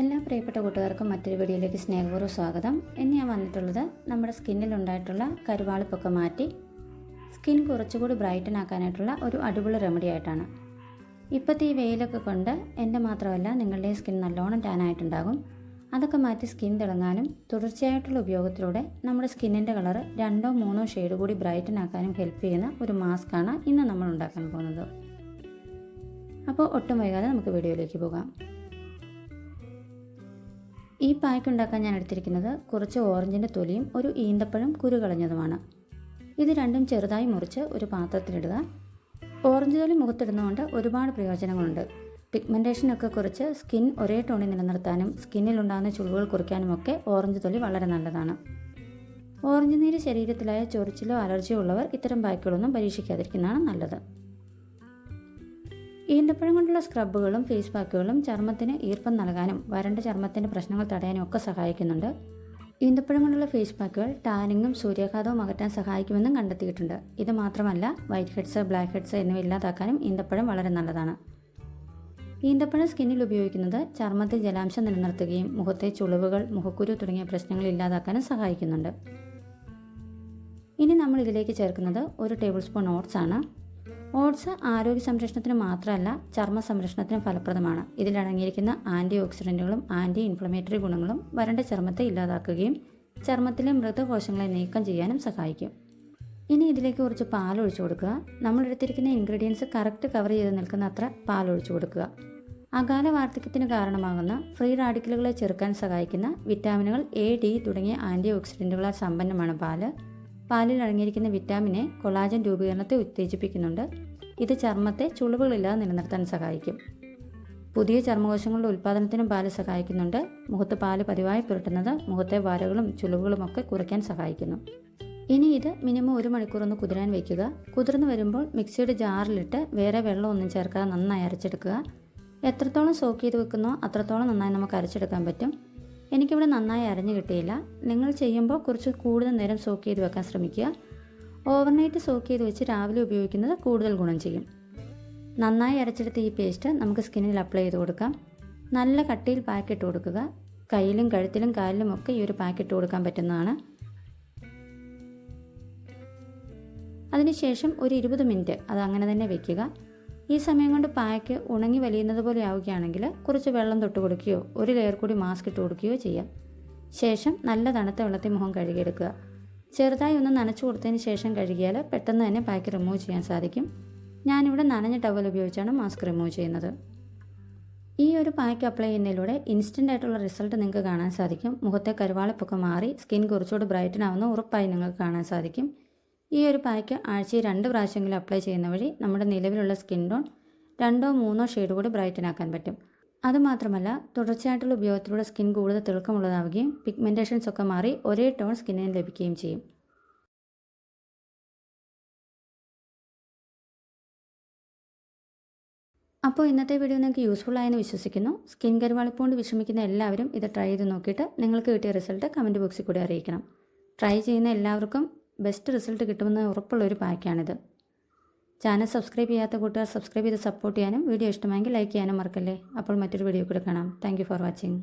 എല്ലാ പ്രിയപ്പെട്ട കൂട്ടുകാർക്കും മറ്റൊരു വീഡിയോയിലേക്ക് സ്നേഹപൂർവം സ്വാഗതം. ഇന്ന് ഞാൻ വന്നിട്ടുള്ളത് നമ്മുടെ സ്കിന്നിലുണ്ടായിട്ടുള്ള കരുവാളിപ്പൊക്കെ മാറ്റി സ്കിൻ കുറച്ചുകൂടി ബ്രൈറ്റൻ ആക്കാനായിട്ടുള്ള ഒരു അടിപൊളി റെമഡി ആയിട്ടാണ്. ഇപ്പോഴത്തെ ഈ വെയിലൊക്കെ കൊണ്ട് എന്റെ മാത്രമല്ല നിങ്ങളുടെ സ്കിൻ നല്ലോണം ടാനായിട്ടുണ്ടാകും അതൊക്കെ മാറ്റി സ്കിൻ തിളങ്ങാനും തുടർച്ചയായിട്ടുള്ള ഉപയോഗത്തിലൂടെ നമ്മുടെ സ്കിന്നിന്റെ കളർ രണ്ടോ മൂന്നോ ഷെയ്ഡ് കൂടി ബ്രൈറ്റൻ ആക്കാനും ഹെൽപ്പ് ചെയ്യുന്ന ഒരു മാസ്കാണ് ഇന്ന് നമ്മൾ ഉണ്ടാക്കാൻ പോകുന്നത്. അപ്പോൾ ഒട്ടും വൈകാതെ നമുക്ക് വീഡിയോയിലേക്ക് പോകാം. ഈ പായ്ക്ക് ഉണ്ടാക്കാൻ ഞാൻ എടുത്തിരിക്കുന്നത് കുറച്ച് ഓറഞ്ചിന്റെ തൊലിയും ഒരു ഈന്തപ്പഴം കുരു കളഞ്ഞതുമാണ്. ഇത് രണ്ടും ചെറുതായി മുറിച്ച് ഒരു പാത്രത്തിലിടുക. ഓറഞ്ച് തൊലി മുഖത്തിടുന്നതുകൊണ്ട് ഒരുപാട് പ്രയോജനങ്ങളുണ്ട്. പിഗ്മെന്റേഷനൊക്കെ കുറച്ച് സ്കിൻ ഒരേ ടോണിൽ നിലനിർത്താനും സ്കിന്നിലുണ്ടാകുന്ന ചുളിവുകൾ കുറയ്ക്കാനുമൊക്കെ ഓറഞ്ച് തൊലി വളരെ നല്ലതാണ്. ഓറഞ്ച് നീര് ശരീരത്തിലായ ചൊറിച്ചിലോ അലർജിയോ ഉള്ളവർ ഇത്തരം പായ്ക്കുകളൊന്നും പരീക്ഷിക്കാതിരിക്കുന്നതാണ് നല്ലത്. ഈന്തപ്പഴം കൊണ്ടുള്ള സ്ക്രബുകളും ഫേസ് പാക്കുകളും ചർമ്മത്തിന് ഈർപ്പം നൽകാനും വരണ്ട ചർമ്മത്തിന്റെ പ്രശ്നങ്ങൾ തടയാനും ഒക്കെ സഹായിക്കുന്നുണ്ട്. ഈന്തപ്പഴം കൊണ്ടുള്ള ഫേസ് പാക്കുകൾ ടാനിങ്ങും സൂര്യാഘാതവും അകറ്റാൻ സഹായിക്കുമെന്നും കണ്ടെത്തിയിട്ടുണ്ട്. ഇത് മാത്രമല്ല വൈറ്റ് ഹെഡ്സ് ബ്ലാക്ക് ഹെഡ്സ് എന്നിവ ഇല്ലാതാക്കാനും ഈന്തപ്പഴം വളരെ നല്ലതാണ്. ഈന്തപ്പഴം സ്കിന്നിൽ ഉപയോഗിക്കുന്നത് ചർമ്മത്തിൽ ജലാംശം നിലനിർത്തുകയും മുഖത്തെ ചുളിവുകൾ മുഖക്കുരു തുടങ്ങിയ പ്രശ്നങ്ങൾ ഇല്ലാതാക്കാനും സഹായിക്കുന്നുണ്ട്. ഇനി നമ്മൾ ഇതിലേക്ക് ചേർക്കുന്നത് ഒരു ടേബിൾ സ്പൂൺ ഓട്സ് ആണ്. ഓട്സ് ആരോഗ്യ സംരക്ഷണത്തിന് മാത്രമല്ല ചർമ്മ സംരക്ഷണത്തിന് ഫലപ്രദമാണ്. ഇതിലടങ്ങിയിരിക്കുന്ന ആന്റി ഓക്സിഡന്റുകളും ആന്റി ഇൻഫ്ലമേറ്ററി ഗുണങ്ങളും വരണ്ട ചർമ്മത്തെ ഇല്ലാതാക്കുകയും ചർമ്മത്തിലെ മൃതകോശങ്ങളെ നീക്കം ചെയ്യാനും സഹായിക്കും. ഇനി ഇതിലേക്ക് കുറച്ച് പാൽ ഒഴിച്ചു കൊടുക്കുക. നമ്മൾ എടുത്തിരിക്കുന്ന ഇൻഗ്രീഡിയൻസ് കറക്റ്റ് കവർ ചെയ്ത് നിൽക്കുന്ന അത്ര പാൽ ഒഴിച്ചു കൊടുക്കുക. അകാല വാർദ്ധക്യത്തിന് കാരണമാകുന്ന ഫ്രീ റാഡിക്കലുകളെ ചെറുക്കാൻ സഹായിക്കുന്ന വിറ്റാമിനുകൾ എ ഡി തുടങ്ങിയ ആന്റി ഓക്സിഡന്റുകളാൽ സമ്പന്നമാണ് പാൽ. പാലിൽ അടങ്ങിയിരിക്കുന്ന വിറ്റാമിനെ കൊളാജൻ രൂപീകരണത്തെ ഉത്തേജിപ്പിക്കുന്നുണ്ട്. ഇത് ചർമ്മത്തെ ചുളിവുകളില്ലാതെ നിലനിർത്താൻ സഹായിക്കും. പുതിയ ചർമ്മകോശങ്ങളുടെ ഉൽപ്പാദനത്തിനും പാൽ സഹായിക്കുന്നുണ്ട്. മുഖത്ത് പാൽ പതിവായി പുരട്ടുന്നത് മുഖത്തെ വരകളും ചുളിവുകളും ഒക്കെ കുറയ്ക്കാൻ സഹായിക്കുന്നു. ഇനി ഇത് മിനിമം ഒരു മണിക്കൂർ ഒന്ന് കുതിരാൻ വയ്ക്കുക കുതിർന്നു വരുമ്പോൾ മിക്സിയുടെ ജാറിലിട്ട് വേറെ വെള്ളം ഒന്നും ചേർക്കാതെ നന്നായി അരച്ചെടുക്കുക. എത്രത്തോളം സോക്ക് ചെയ്ത് വെക്കുന്നോ അത്രത്തോളം നന്നായി നമുക്ക് അരച്ചെടുക്കാൻ പറ്റും. എനിക്കിവിടെ നന്നായി അരഞ്ഞു കിട്ടിയില്ല. നിങ്ങൾ ചെയ്യുമ്പോൾ കുറച്ച് കൂടുതൽ നേരം സോക്ക് ചെയ്ത് വെക്കാൻ ശ്രമിക്കുക. ഓവർനൈറ്റ് സോക്ക് ചെയ്ത് വെച്ച് രാവിലെ ഉപയോഗിക്കുന്നത് കൂടുതൽ ഗുണം ചെയ്യും. നന്നായി അരച്ചെടുത്ത ഈ പേസ്റ്റ് നമുക്ക് സ്കിന്നിൽ അപ്ലൈ ചെയ്ത് കൊടുക്കാം. നല്ല കട്ടിയിൽ പാക്ക് ഇട്ട് കൊടുക്കുക. കയ്യിലും കഴുത്തിലും കാലിലും ഒക്കെ ഈ ഒരു പാക്ക് ഇട്ട് കൊടുക്കാൻ പറ്റുന്നതാണ്. അതിനുശേഷം ഒരു ഇരുപത് മിനിറ്റ് അത് അങ്ങനെ തന്നെ വെക്കുക. ഈ സമയം കൊണ്ട് പായ്ക്ക് ഉണങ്ങി വലിയുന്നത് പോലെ ആവുകയാണെങ്കിൽ കുറച്ച് വെള്ളം തൊട്ട് കൊടുക്കുകയോ ഒരു ലെയർ കൂടി മാസ്ക് ഇട്ട് കൊടുക്കുകയോ ചെയ്യാം. ശേഷം നല്ല തണുത്ത വെള്ളത്തിൽ മുഖം കഴുകിയെടുക്കുക. ചെറുതായി ഒന്ന് നനച്ചു കൊടുത്തതിന് ശേഷം കഴുകിയാൽ പെട്ടെന്ന് തന്നെ പായ്ക്ക് റിമൂവ് ചെയ്യാൻ സാധിക്കും. ഞാനിവിടെ നനഞ്ഞ ടവൽ ഉപയോഗിച്ചാണ് മാസ്ക് റിമൂവ് ചെയ്യുന്നത്. ഈ ഒരു പായ്ക്ക് അപ്ലൈ ചെയ്യുന്നതിലൂടെ ഇൻസ്റ്റന്റ് ആയിട്ടുള്ള റിസൾട്ട് നിങ്ങൾക്ക് കാണാൻ സാധിക്കും. മുഖത്തെ കരുവാളിപ്പൊക്കെ മാറി സ്കിൻ കുറച്ചുകൂടി ബ്രൈറ്റൻ ആവുന്ന ഉറപ്പായി നിങ്ങൾക്ക് കാണാൻ സാധിക്കും. ഈ ഒരു പാക്ക് ആഴ്ചയിൽ രണ്ട് പ്രാവശ്യമെങ്കിലും അപ്ലൈ ചെയ്യുന്ന വഴി നമ്മുടെ നിലവിലുള്ള സ്കിൻ ടോൺ രണ്ടോ മൂന്നോ ഷെയ്ഡ് കൂടി ബ്രൈറ്റൻ ആക്കാൻ പറ്റും. അതുമാത്രമല്ല തുടർച്ചയായിട്ടുള്ള ഉപയോഗത്തിലൂടെ സ്കിൻ കൂടുതൽ തിളക്കമുള്ളതാവുകയും പിഗ്മെന്റേഷൻസ് ഒക്കെ മാറി ഒരേ ടോൺ സ്കിന്നിന് ലഭിക്കുകയും ചെയ്യും. അപ്പോൾ ഇന്നത്തെ വീഡിയോ നിങ്ങൾക്ക് യൂസ്ഫുൾ ആയെന്ന് വിശ്വസിക്കുന്നു. സ്കിൻ കരുവാളിപ്പോണ്ട് വിഷമിക്കുന്ന എല്ലാവരും ഇത് ട്രൈ ചെയ്ത് നോക്കിയിട്ട് നിങ്ങൾക്ക് കിട്ടിയ റിസൾട്ട് കമന്റ് ബോക്സിൽ കൂടി അറിയിക്കണം. ട്രൈ ചെയ്യുന്ന എല്ലാവർക്കും ബെസ്റ്റ് റിസൾട്ട് കിട്ടുമെന്ന് ഉറപ്പുള്ള ഒരു പാക്കാണിത്. ചാനൽ സബ്സ്ക്രൈബ് ചെയ്യാത്ത കൂട്ടുകാർ സബ്സ്ക്രൈബ് ചെയ്ത് സപ്പോർട്ട് ചെയ്യാനും വീഡിയോ ഇഷ്ടമായെങ്കിൽ ലൈക്ക് ചെയ്യാനും മറക്കല്ലേ. അപ്പോൾ മറ്റൊരു വീഡിയോ കൂടെ കാണാം. Thank for watching.